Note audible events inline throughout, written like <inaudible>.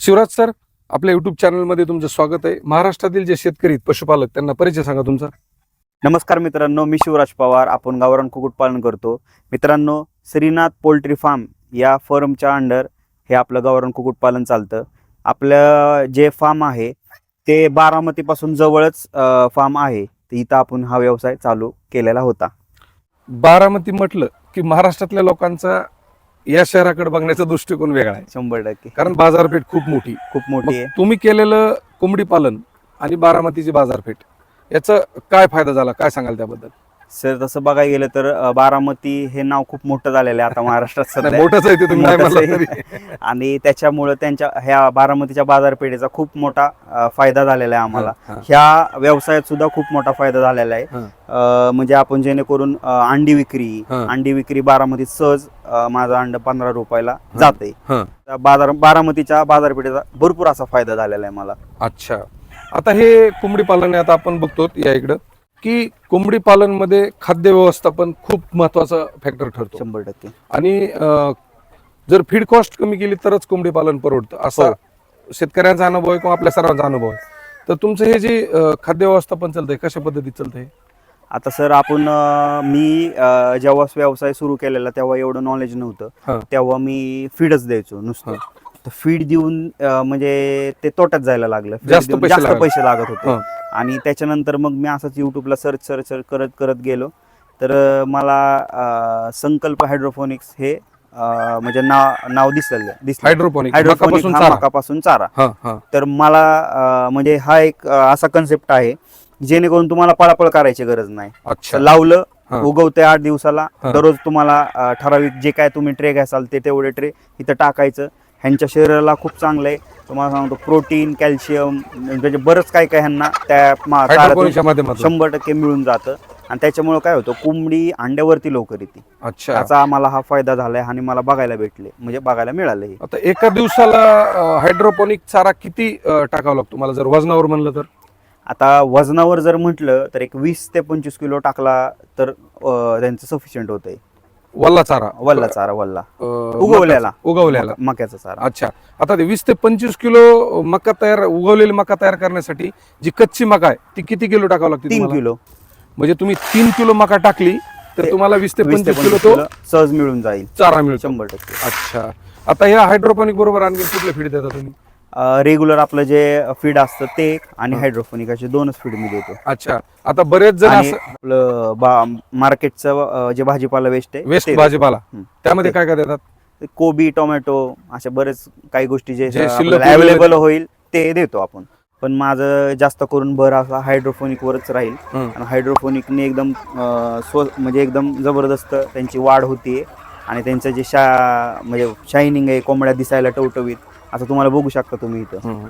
Shivraj sir आपल्या YouTube चॅनलमध्ये तुमचं स्वागत आहे. महाराष्ट्रातील जे शेतकरी पशुपालक त्यांना परिचय सांगा तुमचा. नमस्कार मित्रांनो मी शिवराज पवार. आपण गावरान कुक्कुटपालन करतो. मित्रांनो श्रीनाथ पोल्ट्री फार्म या फर्मच्या अंडर हे आपलं गावरान कुक्कुटपालन चालतं. आपलं जे फार्म आहे ते बारामतीपासून जवळच फार्म आहे. तर इथं आपण हा व्यवसाय चालू केलेला होता. बारामती म्हटलं की महाराष्ट्रातल्या लोकांचा या शहराकडे बघण्याचा दृष्टिकोन वेगळा आहे. शंभर टक्के. कारण बाजारपेठ खूप मोठी. खूप मोठी मग आहे. तुम्ही केलेलं कोंबडी पालन आणि बारामतीची बाजारपेठ याचा काय फायदा झाला? काय सांगाल त्याबद्दल? सर तसं बघायला गेलं तर बारामती हे नाव खूप मोठं झालेलं आहे आता <laughs> महाराष्ट्रात सध्या. आणि त्याच्यामुळं त्यांच्या ह्या बारामतीच्या बाजारपेठेचा खूप मोठा फायदा झालेला आहे आम्हाला. ह्या व्यवसायात सुद्धा खूप मोठा फायदा झालेला आहे. म्हणजे आपण जेणेकरून अंडी विक्री. अंडी विक्री बारामतीत सहज माझं अंड पंधरा रुपयाला जाते. बाजार बारामतीच्या बाजारपेठेचा भरपूर असा फायदा झालेला आहे मला. अच्छा. आता हे कोंबडी पालन आता आपण बघतो या इकडं. की कोंबडी पालनमध्ये खाद्य व्यवस्थापन खूप महत्त्वाचा फॅक्टर ठरतो. शंभर टक्के. आणि अं, जर फीड कॉस्ट कमी केली तरच कोंबडी पालन परवडतं. असा हो. शेतकऱ्यांचा अनुभव आहे किंवा आपल्या सर्वांचा अनुभव आहे. तर तुमचं हे जे अं, खाद्य व्यवस्थापन चालतंय कशा पद्धतीत चालतंय? आता सर आपण अं, मी अं, जेव्हा व्यवसाय सुरू केलेला तेव्हा एवढं नॉलेज हा. नव्हतं तेव्हा मी फीडच द्यायचो नुसतं. तर फीड देऊन अं, म्हणजे ते तोट्यात जायला लागलं. Feed जास्त देऊन पैसे जास्त लागले. पैसे लागत होते. हा. आणि त्याच्यानंतर मग मी असंच युट्यूबला सर्च सर्च सर्च करत करत गेलो. तर अं, मला अं, संकल्प हायड्रोफोनिक्स हे अं, म्हणजे नाव नाव दिसलं. दिसलं हायड्रोपोनिक हायड्रोफोनिक मकापासून हा चारा. मकापासून चारा. हा हा. तर मला अं, म्हणजे हा एक अं, असा कन्सेप्ट आहे जेणेकरून तुम्हाला पळापळ करायची गरज नाही. अच्छा. लावलं हा. उगवते आठ दिवसाला. हा. दररोज तुम्हाला अं, ठराविक जे काय तुम्ही ट्रे घ्यासाल ते तेवढे ट्रे इथं टाकायचं. ह्यांच्या शरीराला खूप चांगलं आहे. तुम्हाला सांगतो प्रोटीन कॅल्शियम म्हणजे बरंच काय काय ह्यांना त्या मा- माध्यमातून शंभर टक्के मिळून जातं. आणि त्याच्यामुळे काय होतं कोंबडी अंड्यावरती लवकर येते अच्छा. त्याचा आम्हाला हा फायदा झालाय आणि मला बघायला भेटले म्हणजे बघायला मिळालं आता एका दिवसाला हायड्रोपोनिक चारा किती अं, टाकावा लागतो? मला जर वजनावर म्हणलं तर. आता वजनावर जर म्हटलं तर एक वीस ते पंचवीस किलो टाकला तर अं, त्यांचं सफिशियंट होतंय. वल्ला चारा. वल्ला चारा वल्ला. अं, उगवलेला. उगवलेला. मका- मक्याचा चारा. अच्छा. आता ते वीस ते पंचवीस किलो मका तयार उगवलेली मका तयार करण्यासाठी जी कच्ची मका आहे ती किती किलो टाकावं लागते तीन तुम्हाला? किलो. म्हणजे तुम्ही तीन किलो मका टाकली तर तुम्हाला वीस ते वीस ते पंचवीस किलो तो किलो सहज मिळून जाईल. चारा मिळतो. शंभर टक्के. अच्छा. आता ह्या हायड्रोपोनिक बरोबर आणखी कुठले फीड देता तुम्ही? रेग्युलर आपलं जे फीड असतं ते आणि हायड्रोफोनिक असे दोनच फीड मी देतो. अच्छा. आता बरेच जण आणि असं आपलं बा मार्केटचं अं, जे भाजीपाला वेस्ट आहे वेस्ट ते भाजीपाला. हं. त्यामध्ये. काय काय देतात? ते कोबी टोमॅटो असे बरेच काही गोष्टी जे जे शिल्लक उरलेले अवेलेबल होईल ते देतो आपण. पण माझं जास्त करून भर असा हायड्रोफोनिक वरच राहील. हं. आणि हायड्रोफोनिकने एकदम अं, स्व म्हणजे एकदम जबरदस्त त्यांची वाढ होतीये. आणि त्यांचं जे शा म्हणजे शायनिंग आहे कोंबड्या दिसायला टवटवीत असं तुम्हाला बघू शकता तुम्ही इथं. हं.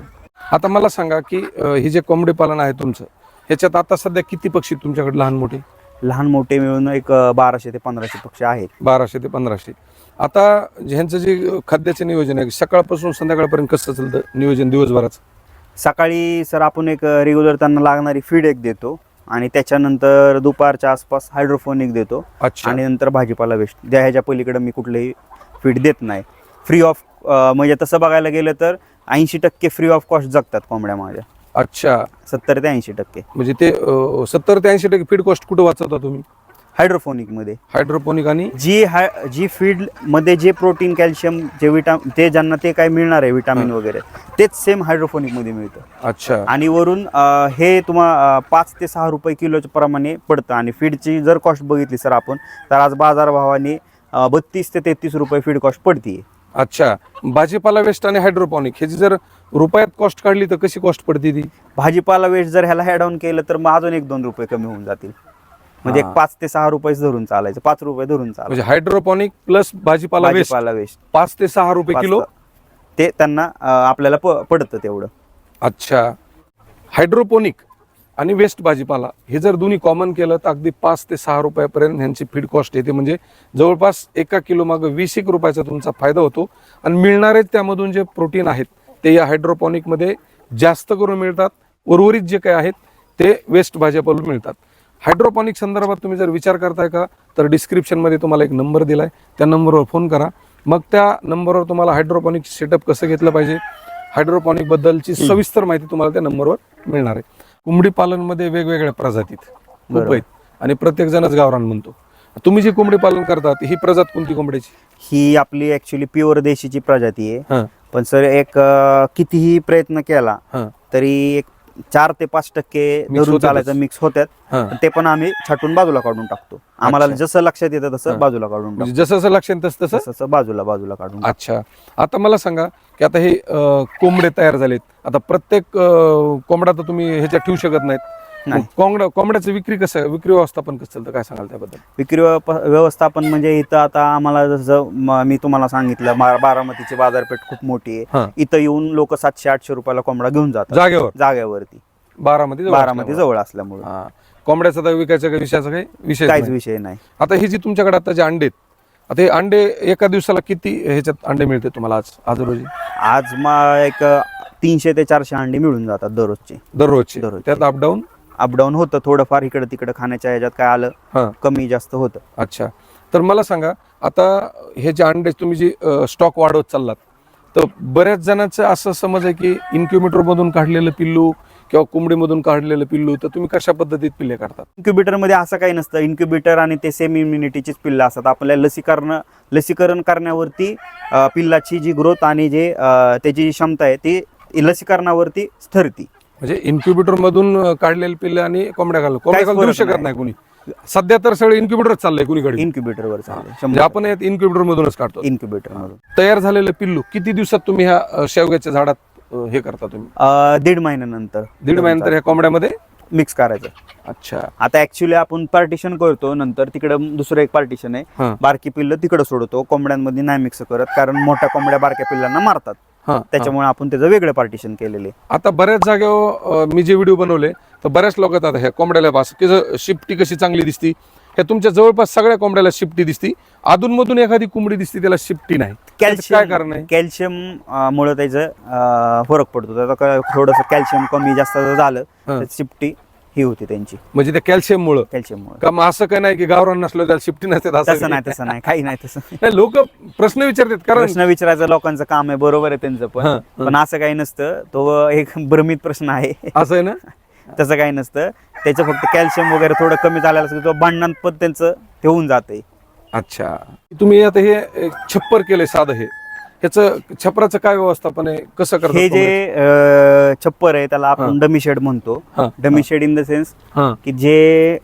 आता मला सांगा की अं, हे जे कोंबडी पालन आहे तुमचं ह्याच्यात आता सध्या किती पक्षी तुमच्याकडे लहान मोठे? लहान मोठे मिळून एक अं, बाराशे ते पंधराशे पक्षी आहेत. बाराशे ते पंधराशे. आता ह्यांचं जे खाद्याचं नियोजन आहे सकाळपासून संध्याकाळपर्यंत कसं चालतं नियोजन दिवसभराचं? सकाळी सर आपण एक रेग्युलर त्यांना लागणारी फीड एक देतो. आणि त्याच्यानंतर दुपारच्या आसपास हायड्रोफोनिक देतो. अच्छा. आणि नंतर भाजीपाला वेस्ट द्या ह्याच्या पलीकडे मी कुठलेही फीड देत नाही. फ्री ऑफ म्हणजे तसं बघायला गेलं तर ऐंशी टक्के फ्री ऑफ कॉस्ट जगतात कोंबड्या माझ्या. अच्छा. सत्तर ते ऐंशी टक्के. म्हणजे ते सत्तर ते ऐंशी टक्के फीड कॉस्ट कुठं वाचवता तुम्ही? हायड्रोफोनिकमध्ये हायड्रोपोनिक आणि जी हाय जी फीडमध्ये जे प्रोटीन कॅल्शियम जे विटामिन ते ज्यांना ते काय मिळणार आहे विटामिन वगैरे तेच सेम हायड्रोफोनिकमध्ये मिळतं. अच्छा. आणि वरून अं, हे तुम्हाला पाच ते सहा रुपये किलोच्या प्रमाणे पडतं. आणि फीडची जर कॉस्ट बघितली सर आपण तर आज बाजारभावाने बत्तीस ते तेहतीस रुपये फीड कॉस्ट पडते अच्छा. भाजीपाला वेस्ट आणि हायड्रोपोनिक ह्याची जर रुपयात कॉस्ट काढली तर कशी कॉस्ट पडते ती? भाजीपाला वेस्ट जर ह्याला हॅड ऑन केलं तर मग अजून एक दोन रुपये कमी होऊन जातील. म्हणजे एक. पाच ते सहा रुपये धरून चालायचं. पाच रुपये धरून म्हणजे चालायचं हायड्रोपोनिक प्लस भाजीपाला भाजीपाला वेस्ट पाच ते सहा रुपये किलो? ते त्यांना अं, आपल्याला प- पडतं तेवढं. अच्छा. हायड्रोपोनिक आणि वेस्ट भाजीपाला हे जर दोन्ही कॉमन केलं तर अगदी पाच ते सहा रुपयापर्यंत ह्यांची फीड कॉस्ट येते. म्हणजे जवळपास एका किलो मागं वीस एक रुपयाचा तुमचा फायदा होतो. आणि मिळणारे त्यामधून जे प्रोटीन आहेत ते या हायड्रोपॉनिकमध्ये जास्त करून मिळतात. उर्वरित जे काही आहेत ते वेस्ट भाजीपालून मिळतात. हायड्रोपॉनिक संदर्भात तुम्ही जर विचार करताय का तर डिस्क्रिप्शनमध्ये तुम्हाला एक नंबर दिलाय. त्या नंबरवर फोन करा. मग त्या नंबरवर तुम्हाला हायड्रोपॉनिक सेटअप कसं घेतलं पाहिजे हायड्रोपॉनिक बद्दलची सविस्तर माहिती तुम्हाला त्या नंबरवर मिळणार आहे. कोंबडी पालनमध्ये वेगवेगळ्या प्रजातीत खूप. आहेत. आणि प्रत्येक जणच गावरान म्हणतो. तुम्ही जी कोंबडी पालन करतात ही प्रजात कोणती कोंबडीची ही आपली ऍक्च्युली प्युअर देशीची प्रजाती आहे. पण सर एक कितीही प्रयत्न केला तरी एक चार ते पाच टक्के धरून. चालायचं मिक्स होतात हा पण ते पण आम्ही छाटून बाजूला काढून टाकतो आम्हाला. जसं लक्षात येतं. तसं बाजूला काढून म्हणजे टाकतो जसं जसं लक्षात तसं तसं तसं बाजूला बाजूला काढून. अच्छा आता मला सांगा की आता हे कोंबडे तयार झालेत आता प्रत्येक कोंबडा तर तुम्ही ह्याच्यात ठेवू शकत नाहीत नाही. कोंबड्या कोंबड्याचं विक्री कसं? विक्री व्यवस्थापन कसं चालतं? काय सांगाल त्याबद्दल? विक्री व्यव- व्यवस्थापन म्हणजे इथं आता आम्हाला जसं म- मी तुम्हाला सांगितलं बा- बारामतीची बाजारपेठ खूप मोठी हा. आहे इथं येऊन लोक सातशे आठशे रुपयाला कोंबडा घेऊन जातात. जागेवर? जाग्यावरती बारामती जवळ बारामती असल्यामुळे. जवळ असल्यामुळे. हा. कोंबड्याचा तर विकायचा काही विषयाचा काही विषय काहीच नाही विषय नाही. आता हे जे तुमच्याकडे आता जे अंडे आहेत आता हे अंडे एका दिवसाला किती ह्याच्यात अंडे मिळते तुम्हाला आज आज रोजी? आज मा एक तीनशे ते चारशे अंडी मिळून जातात दररोजचे. दररोजचे. दररोजचे. त्यात अपडाऊन अपडाऊन होतं थोडंफार इकडे तिकडे खाण्याच्या ह्याच्यात काय आलं कमी जास्त होतं. अच्छा. तर मला सांगा आता हे जे अंडे तुम्ही जे स्टॉक वाढवत चाललात तर बऱ्याच जणांचं असं समज आहे की इन्क्युबेटर मधून काढलेलं पिल्लू किंवा कोंबडीमधून काढलेलं पिल्लू तर तुम्ही कशा पद्धतीत पिल्ले काढतात? इन्क्युबेटरमध्ये असं काही नसतं. इन्क्युबेटर आणि ते सेम इम्युनिटीचीच पिल्लं असतात. आपल्याला लसीकरण लसीकरण करण्यावरती पिल्लाची जी ग्रोथ आणि जे त्याची जी क्षमता आहे ती लसीकरणावरती स्थिरती म्हणजे इन्क्युबेटर मधून काढलेले पिल्ले आणि कोंबड्या घालून कोंबड्या घालून देऊ शकत नाही. कोणी. सध्या तर सगळं इन्क्युबेटरच चाललंय कुणीकडे. इन्क्युबेटरवर चालते म्हणजे आपण इन्क्युबेटर मधूनच काढतो. इन्क्युबेटर मधून तयार झालेलं पिल्लू किती दिवसात तुम्ही ह्या शेवग्याच्या झाडात हे करता तुम्ही? दीड महिन्यानंतर. दीड महिन्यानंतर ह्या कोंबड्यामध्ये? मिक्स करायचं. अच्छा. आता ऍक्च्युली आपण पार्टिशन करतो नंतर तिकडं दुसरं एक पार्टिशन आहे. बारकी पिल्लं तिकडं सोडतो कोंबड्यांमध्ये नाही मिक्स करत कारण मोठ्या कोंबड्या बारक्या पिल्लांना मारतात. हा त्याच्यामुळे आपण त्याचं वेगळं पार्टिशन केलेले आता बऱ्याच जागेवर अं, मी जे व्हिडिओ बनवले तर बऱ्याच लोक आता ह्या कोंबड्याला पास की जर शिफ्टी कशी चांगली दिसती ह्या तुमच्या जवळपास सगळ्या कोंबड्याला शिफ्टी दिसती. अधूनमधून एखादी कोंबडी दिसती त्याला शिफ्टी नाही. त्याचं काय कारण आहे? कॅल्शियम मुळे त्याचं अं, फरक पडतो. त्याचं काय थोडंसं कॅल्शियम कमी जास्त जर झालं हा. तर शिफ्टी ही होती त्यांची. म्हणजे त्या कॅल्शियम मुळे कॅल्शियम मुळे का मग असं काय नाही की गावरान नसलं त्याला शिफ्टी नसते तसं नाही तसं नाही काही नाही तसं. नाही लोक प्रश्न विचारतात कारण प्रश्न विचारायचं लोकांचं काम आहे बरोबर आहे त्यांचं हा, पण. हा. पण असं काही नसतं. तो एक भ्रमित प्रश्न आहे. असं आहे ना? तसं काही नसतं. त्याचं फक्त कॅल्शियम वगैरे थोडं कमी झालेलं असतं. तो भांडणात पण त्यांचं ते होऊन जाते अच्छा. तुम्ही आता हे एक छप्पर केलंय साधं हे. ह्याचं छपराचं काय व्यवस्थापन आहे? कसं करतात हे जे अं, छप्पर आहे त्याला हा. आपण डमी शेड म्हणतो. हा, dummy shed in the sense हा, की जे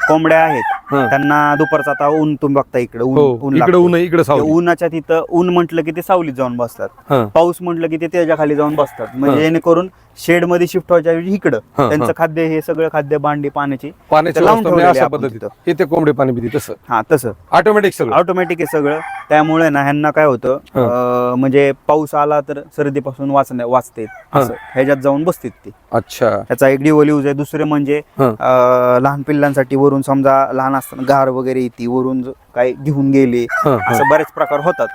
कोंबड्या आहेत हा. त्यांना दुपारचा आता ऊन तुम्ही बघता इकडे ऊन हो ऊन इकडे लागतं. ऊन आहे इकडे ते सावली. उन्हाच्या तिथं ऊन म्हटलं की ते सावलीत जाऊन बसतात. हा. पाऊस म्हटलं की ते त्याच्याखाली जाऊन बसतात. हा. म्हणजे जेणेकरून शेडमध्ये शिफ्ट व्हायच्या ऐवजी इकडं. हा, त्यांचं हा. खाद्य हे सगळं खाद्य भांडी पाण्याची. पाण्याची लावून व्यवस्था म्हणजे ठेवलेली अशा आपण पद्धतीत. तिथं. ते कोंबडे पाणी पिते तसं. हा तसं. ऑटोमॅटिक सगळं. ऑटोमॅटिक आहे सगळं. त्यामुळे ना ह्यांना काय होतं हा. अं, म्हणजे पाऊस आला तर सर्दीपासून वाचण्या वाचते. हा. ह्याच्यात जाऊन बसतात ते. अच्छा. त्याचा एक यूज आहे. दुसरे म्हणजे हा. अं, लहान पिल्लांसाठी वरून समजा लहान असताना गार वगैरे येते वरून ज- काय घेऊन गेले हा, हा. असं बरेच प्रकार होतात.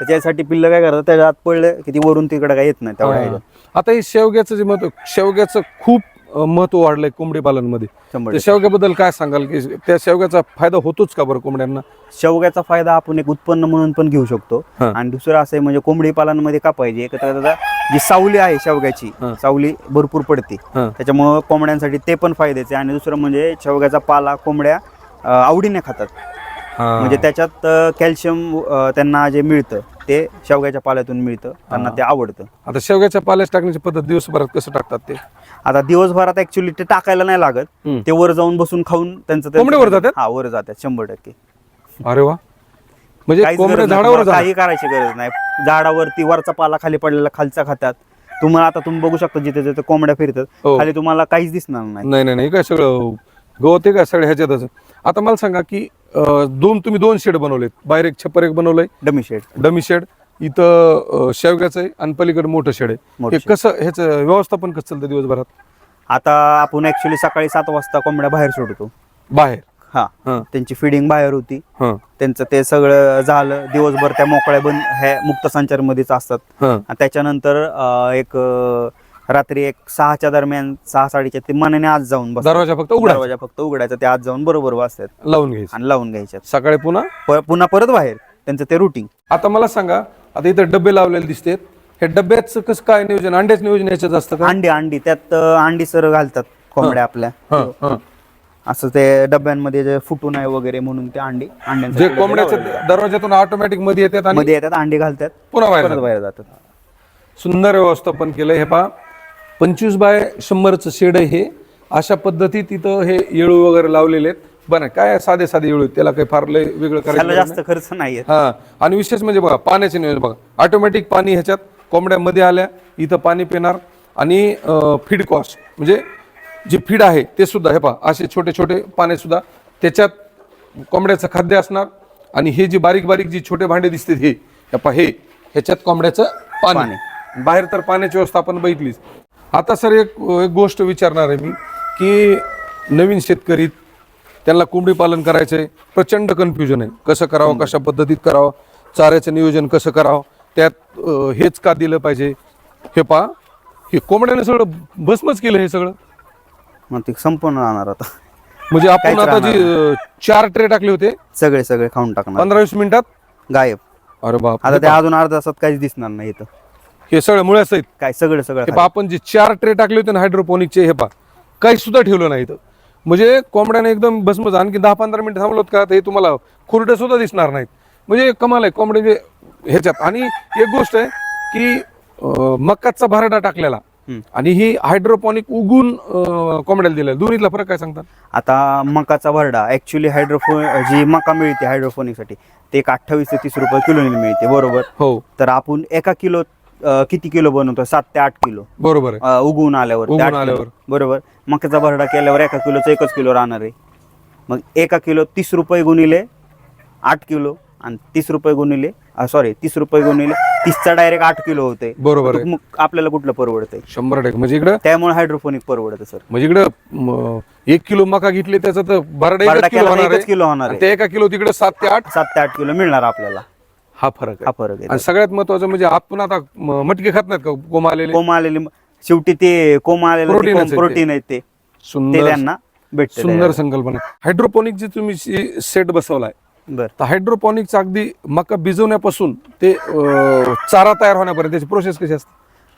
तर त्यासाठी पिल्लं काय करतात त्याच्या आत पडलं की ती वरून तिकडे काय येत नाही तेवढ्या. ह्याच्यात. आता हे शेवग्याचं जे महत्त्व शेवग्याचं खूप महत्त्व वाढलंय कोंबडी पालनमध्ये शंभर त्या टक्के. शेवग्याबद्दल काय सांगाल की त्या शेवग्याचा फायदा होतोच का बरं कोंबड्यांना शेवग्याचा फायदा आपण एक उत्पन्न म्हणून पण घेऊ शकतो हा. आणि दुसरं असं आहे म्हणजे कोंबडी पालनमध्ये का पाहिजे एक तर त्याचा जी सावली आहे शेवग्याची हा. सावली भरपूर पडते हा. त्याच्यामुळं कोंबड्यांसाठी ते पण फायद्याचे आहे. आणि दुसरं म्हणजे शेवग्याचा पाला कोंबड्या अं, आवडीने खातात म्हणजे त्याच्यात कॅल्शियम त्यांना जे मिळतं ते शेवग्याच्या पाल्यातून मिळतं त्यांना. ते आवडतं. आता शेवग्याच्या पाल्यास टाकण्याची पद्धत दिवसभरात कसं टाकतात ते? आता दिवसभरात ऍक्च्युली ते टाकायला नाही लागत. ते वर जाऊन बसून खाऊन त्यांचं कोंबडे वर जातात? हा वर जातात शंभर टक्के. अरे वा. म्हणजे काहीच कोंबड्या गरज नाही. झाडावर तुम्हाला काही करायची गरज नाही. झाडावरती वरचा पाला खाली पडलेला खालचा खातात. तुम्हाला आता तुम्ही बघू शकता जिथे जिथे कोंबड्या फिरतात हो. खाली तुम्हाला काहीच दिसणार नाही. नाही नाही नाही. काय सगळं गवत आहे का सगळं ह्याच्यातच? आता मला सांगा की दोन तुम्ही दोन शेड बनवलेत. बाहेर एक छप्पर एक बनवलंय. Dummy shed. Dummy shed. इथं शेवग्याचं आहे आणि पलीकडे मोठं शेड आहे. हे कसं ह्याचं व्यवस्थापन कसं चालतं दिवसभरात? आता आपण ऍक्च्युली सकाळी सात वाजता कोंबड्या बाहेर सोडतो. बाहेर? हा. हा. त्यांची फिडिंग बाहेर होती. हा. त्यांचं ते सगळं झालं. दिवसभर त्या मोकळ्या बंद ह्या मुक्त संचारमध्येच असतात. हा. त्याच्यानंतर एक रात्री एक सहाच्या दरम्यान सहा साडेच्या ते मनाने आज जाऊन बसतात. दरवाजा फक्त उघडा दरवाजा फक्त उघडायचा ते आज जाऊन बरोबर वाचतात. लावून घ्यायचं. आणि लावून घ्यायच्यात. सकाळी पुन्हा? प- पुन्हा परत बाहेर. त्यांचं ते रुटीन आता मला सांगा आता इथं डबे लावलेले दिसतेत. हे डब्याचं कसं काय नियोजन? अंड्याचं नियोजन याच्यात असतं का? अंडी अंडी. त्यात अं, अंडी सर घालतात कोंबड्या आपल्या. हं, हं. असं ते डब्यांमध्ये जे फुटू नये वगैरे म्हणून ते अंडी जे अंड्यांसाठी कोंबड्याच्या दरवाज्यातून ऑटोमॅटिकमध्ये येतात आणि मध्ये येतात अंडी घालतात. पुन्हा बाहेर परत जातात. बाहेर जातात. सुंदर व्यवस्थापन केलं हे पहा. पंचवीस बाय शंभरचं शेड हे अशा पद्धतीत तिथं हे येळू वगैरे लावलेले आहेत. बरं काय साधे साधे येळू आहेत? त्याला काही फार लय वेगळं करायचं त्याला जास्त खर्च नाहीये हा आणि विशेष म्हणजे बघा पाण्याचे नियोजन बघा. ऑटोमॅटिक पाणी ह्याच्यात कोंबड्यामध्ये आल्या इथं पाणी पिणार. आणि फीड कॉस्ट म्हणजे जे फीड आहे ते सुद्धा हे पहा असे छोटे छोटे पाने सुद्धा त्याच्यात कोंबड्याचं खाद्य असणार. आणि हे जे बारीक बारीक जी छोटे भांडे दिसते हे हे पहा हे ह्याच्यात कोंबड्याचं पाणी. बाहेर तर पाण्याची व्यवस्था आपण बघितलीच. आता सर एक एक गोष्ट विचारणार आहे मी की नवीन शेतकरी त्यांना कोंबडी पालन करायचंय प्रचंड कन्फ्युजन आहे. कसं करावं कशा पद्धतीत करावं चाऱ्याचं नियोजन कसं करावं त्यात हेच का दिलं पाहिजे? हे पहा हे कोंबड्याने सगळं भस्मच केलं हे सगळं. मग ते संपूर्ण राहणार आता. म्हणजे आपण काहीच आता जे चार ट्रे टाकले होते सगळे सगळे खाऊन टाकणार. पंधरा वीस मिनिटात? गायब. अरे बाप आता ते अजून अर्धा तासात काहीच दिसणार नाही इथं. हे सगळं मुळ्याच आहेत. काय सगळं सगळं हे पहा आपण जे चार ट्रे टाकले होते ना हायड्रोपोनिकचे हे पहा काही सुद्धा ठेवलं नाही इथं. म्हणजे कोंबड्याने एकदम भस्मच आणखी दहा पंधरा मिनिटं थांबलोत का तर हे तुम्हाला खुरडे सुद्धा दिसणार नाहीत. म्हणजे कमाल आहे कोंबड्याचे ह्याच्यात. आणि एक गोष्ट आहे की अं, मकाचा भरडा टाकलेला. हम्म. आणि ही हायड्रोपॉनिक उगून अं, कोंबड्याला दिलेला. दोन्हीतला फरक काय सांगतात आता मकाचा भरडा ऍक्च्युली हायड्रोफो जी मका मिळते हायड्रोफोनिकसाठी ते एक अठ्ठावीस ते तीस रुपये किलोने मिळते बरोबर? हो. तर आपण एका किलो अं, किती किलो बनवतो सात ते आठ किलो. बरोबर आहे. अं, उगवून आल्यावर. ते उगवून आठ किलो. आल्यावर. बरोबर. मकाचा भरडा केल्यावर एका किलोचं एकच किलो राहणार आहे. मग एका किलो तीस रुपये गुणिले आठ किलो आणि तीस रुपये गुणिले सॉरी तीस रुपये गुणिले तीसचा डायरेक्ट आठ किलो होते बरोबर आहे. मग आपल्याला कुठलं परवडतंय? शंभर टक्के. म्हणजे इकडं? त्यामुळे हायड्रोफोनिक परवडतं सर म्हणजे इकडं म, एक किलो मका घेतले त्याचं तर भरडा भरडा एकच किलो केला तर होणार एकच आहे. किलो होणार आणि आहे. ते एका किलो तिकडे सात ते आठ? सात ते आठ किलो मिळणार आपल्याला. हा फरक आहे. हा फरक आहे. सगळ्यात महत्वाचं म्हणजे आपण आता म- मटके खात नाहीत का? आलेले? कोमा आलेले शेवटी ते कोमा Protein च आहे आलेले ते. प्रोटीन आहेत ते. ते सुंदर त्यांना भेटते सुंदर संकल्पना. हायड्रोपोनिक जे तुम्ही सेट बसवलाय बर. तर हायड्रोपोनिकचं अगदी मका भिजवण्यापासून ते अं, चारा तयार होण्यापर्यंत त्याची प्रोसेस कशी असते?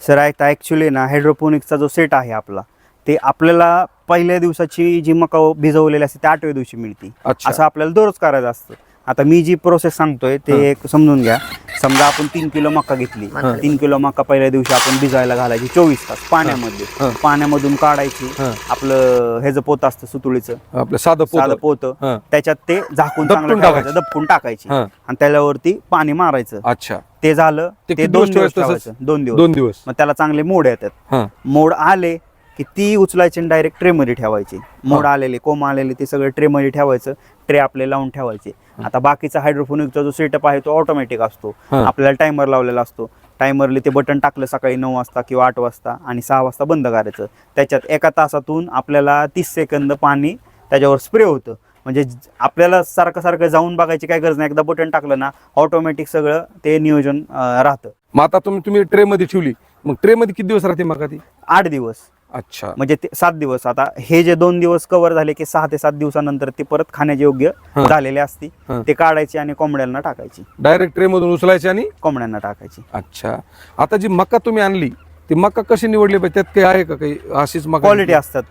सर आता ऍक्च्युली ना हायड्रोपोनिक्सचा जो सेट आहे आपला ते आपल्याला पहिल्या दिवसाची जी मका भिजवलेली असते त्या आठव्या दिवशी मिळते. अच्छा. असं आपल्याला दररोज करायचं असतं. आता मी जी प्रोसेस सांगतोय ते एक समजून घ्या. समजा आपण तीन किलो मका घेतली. तीन किलो मका पहिल्या दिवशी आपण भिजायला घालायची चोवीस तास पाण्यामध्ये. पाण्यामधून काढायची. आपलं हे जे पोत असतं सुतुळीचं. आपलं साधं साधं पोत. त्याच्यात ते झाकून चांगलं टाकायचं. दबकून टाकायची. आणि त्याच्यावरती पाणी मारायचं. अच्छा. ते झालं ते दोन दिवस ठेवायचं दोन दिवस. दोन दिवस. मग त्याला चांगले मोड येतात. मोड आले की ती उचलायची डायरेक्ट ट्रेमध्ये ठेवायची. मोड आलेले कोंब आलेले ते सगळे ट्रेमध्ये ठेवायचं. ट्रे आपले लावून ठेवायचे. आता बाकीचा हायड्रोफोनिकचा जो सेटअप आहे तो ऑटोमॅटिक असतो. आपल्याला टायमर लावलेला असतो. टायमरले ते बटन टाकलं सकाळी नऊ वाजता किंवा आठ वाजता आणि सहा वाजता बंद करायचं. त्याच्यात एका तासातून आपल्याला तीस सेकंद पाणी त्याच्यावर स्प्रे होतं. म्हणजे आपल्याला सारखं सारखं जाऊन बघायची काय गरज नाही. एकदा बटन टाकलं ना ऑटोमॅटिक सगळं ते नियोजन राहतं. मग आता तुम्ही तुम्ही ट्रे मध्ये ठेवली. मग ट्रे मध्ये किती दिवस राहते मका ती आठ दिवस. अच्छा. म्हणजे ते सात दिवस. आता हे जे दोन दिवस कव्हर झाले की सहा ते सात दिवसानंतर ते परत खाण्याचे योग्य हं. झालेले असते. हं. ते काढायचे आणि कोंबड्यांना टाकायची. डायरेक्ट ट्रे मधून उचलायचे आणि? कोंबड्यांना टाकायची. अच्छा. आता जी मका तुम्ही आणली ती मका कशी निवडली? पाहिजे त्यात काही आहे का काही? अशीच मका क्वालिटी असतात.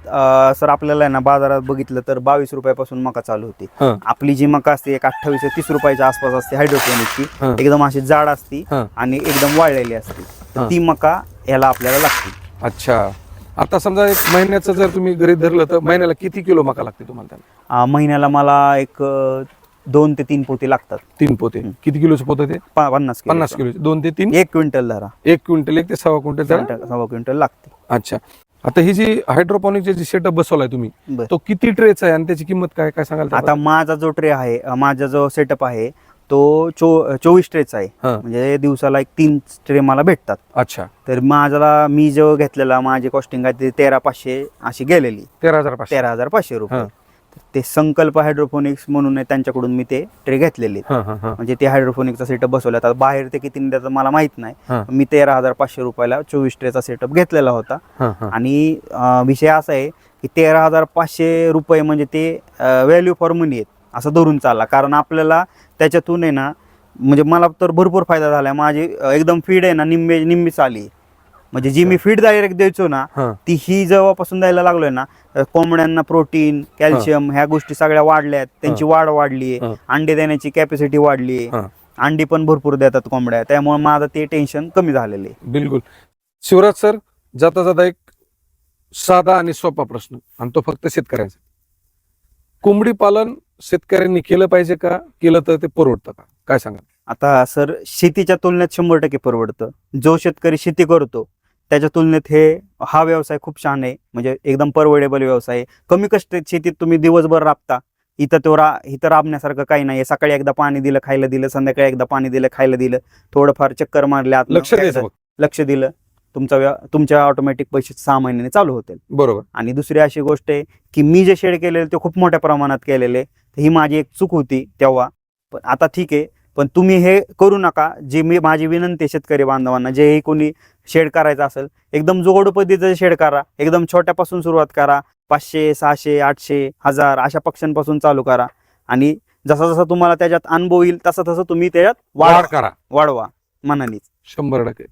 सर आपल्याला आहे ना बाजारात बघितलं तर बावीस रुपयापासून मका चालू होती. हं. आपली जी मका असते एक अठ्ठावीस ते तीस रुपयाच्या आसपास असते हं. हायड्रोपोनिकची एकदम अशी जाड असती हं. आणि एकदम वाळलेली असते. तर. ती मका याला आपल्याला लागते. अच्छा. आता समजा एक महिन्याचं जर तुम्ही घरी धरलं तर महिन्याला किती किलो मका लागते तुम्हाला त्याला? महिन्याला मला एक अं, दोन ते तीन पोती लागतात. तीन पोते. किती किलोचं पोतं ते प- पन्नास किलो पन्नास किलो दोन ते तीन? एक क्विंटल धरा. एक क्विंटल एक ते सव्वा क्विंटल त्याला? क्विंटल सव्वा क्विंटल लागते. अच्छा. आता ही जी हायड्रोपॉनिकचे जी सेटअप बसवलाय तुम्ही बर. तो किती ट्रेचा आहे आणि त्याची किंमत काय? काय सांगाल आता त्याबद्दल? माझा जो ट्रे आहे अं, माझा जो सेटअप आहे तो चो चोवीस ट्रेचा आहे. हा. म्हणजे दिवसाला एक तीन ट्रे मला भेटतात. अच्छा. तर माझा मी जो घेतलेला माझी कॉस्टिंग आहे ते तेरा पाचशे अशी गेलेली. तेरा हजार पाचशे तेरा हजार पाचशे रुपये. हा. तर ते संकल्प हायड्रोफोनिक्स म्हणून आहे, त्यांच्याकडून मी ते ट्रे घेतलेले. हा हा हा. म्हणजे ते हायड्रोफोनिकचा सेटअप बसवला आता बाहेर ते किती त्याचं मला माहीत नाही. हा. मी तेरा हजार पाचशे रुपयाला चोवीस ट्रेचा सेटअप घेतलेला होता. हा हा. आणि अं, विषय असा आहे की तेरा हजार पाचशे रुपये म्हणजे ते व्हॅल्यू फॉर मनी आहेत. असं धरून चालला. कारण आपल्याला त्याच्यातून आहे ना म्हणजे मला तर भरपूर फायदा झालाय माझी एकदम फीड आहे ना निम्मे निम्मीच आली म्हणजे जी मी फीड डायरेक्ट द्यायचो ना ती ही जेव्हापासून द्यायला लागलोय ना कोंबड्यांना प्रोटीन कॅल्शियम ह्या गोष्टी सगळ्या वाढल्यात. त्यांची वाढ वाढली. अंडे देण्याची कॅपॅसिटी वाढली. अंडी पण भरपूर देतात कोंबड्या. त्यामुळे माझं ते टेन्शन कमी झालेलं बिलकुल. शिवराज सर जाता जाता एक साधा आणि सोपा प्रश्न आणि तो फक्त शेतकऱ्यांचा. कोंबडी पालन शेतकऱ्यांनी केलं पाहिजे का? केलं तर ते परवडतं का? काय सांगा आता सर शेतीच्या तुलनेत शंभर टक्के परवडतं. जो शेतकरी शेती करतो त्याच्या तुलनेत हे हा व्यवसाय खूप छान आहे. म्हणजे एकदम परवडेबल व्यवसाय आहे. कमी कष्ट शेतीत तुम्ही दिवसभर राबता. इथं तो रा इथं राबण्यासारखं काही नाही. सकाळी एकदा पाणी दिलं खायला दिलं संध्याकाळी एकदा पाणी दिलं खायला दिलं. थोडंफार चक्कर मारले आतनं, लक्ष. लक्ष दिलं. तुमचा तुमच्या ऑटोमॅटिक पैसे सहा महिन्याने चालू होतील. बरोबर. आणि दुसरी अशी गोष्ट आहे की मी जे शेड केलेले ते खूप मोठ्या प्रमाणात केलेले. ही माझी एक चूक होती तेव्हा. पण आता ठीक आहे. पण तुम्ही हे करू नका. जी मी माझी विनंती आहे शेतकरी बांधवांना जेही कोणी शेड करायचं असेल एकदम जोड पद्धतीचं शेड करा. एकदम छोट्यापासून सुरुवात करा. पाचशे सहाशे आठशे हजार अशा पक्ष्यांपासून चालू करा. आणि जसा जसा तुम्हाला त्याच्यात अनुभव येईल तसा तसं तुम्ही त्याच्यात वाढ करा. वाढवा मनानेच. शंभर टक्के.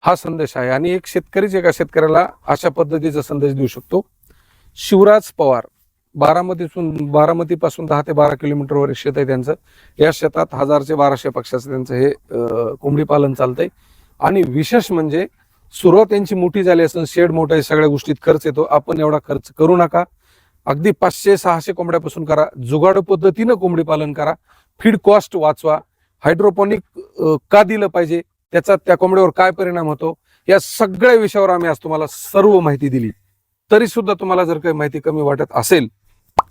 हा संदेश आहे. आणि एक शेतकरीच एका शेतकऱ्याला अशा पद्धतीचा संदेश देऊ शकतो. शिवराज पवार. बारामतीतून बारामतीपासून दहा ते बारा किलोमीटरवर शेत आहे त्यांचं. या शेतात हजारचे बाराशे पक्षाचं त्यांचं हे कोंबडी पालन चालतंय. आणि विशेष म्हणजे सुरुवात त्यांची मोठी झाली असून शेड मोठा आहे सगळ्या गोष्टीत खर्च येतो. आपण एवढा खर्च करू नका. अगदी पाचशे सहाशे कोंबड्यापासून करा. जुगाड पद्धतीनं कोंबडी पालन करा. फीड कॉस्ट वाचवा. हायड्रोपॉनिक का दिलं पाहिजे? त्याचा त्या कोंबड्यावर काय परिणाम होतो? या सगळ्या विषयावर आम्ही आज तुम्हाला सर्व माहिती दिली. तरी सुद्धा तुम्हाला जर काही माहिती कमी वाटत असेल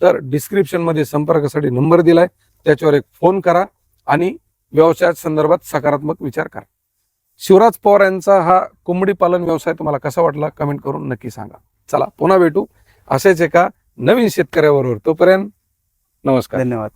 तर डिस्क्रिप्शनमध्ये संपर्कासाठी नंबर दिलाय. त्याच्यावर एक फोन करा आणि व्यवसाया संदर्भात सकारात्मक विचार करा. शिवराज पवार यांचा हा कोंबडी पालन व्यवसाय तुम्हाला कसा वाटला कमेंट करून नक्की सांगा. चला पुन्हा भेटू. असेच एका नवीन शेतकऱ्याबरोबर. तोपर्यंत नमस्कार. धन्यवाद.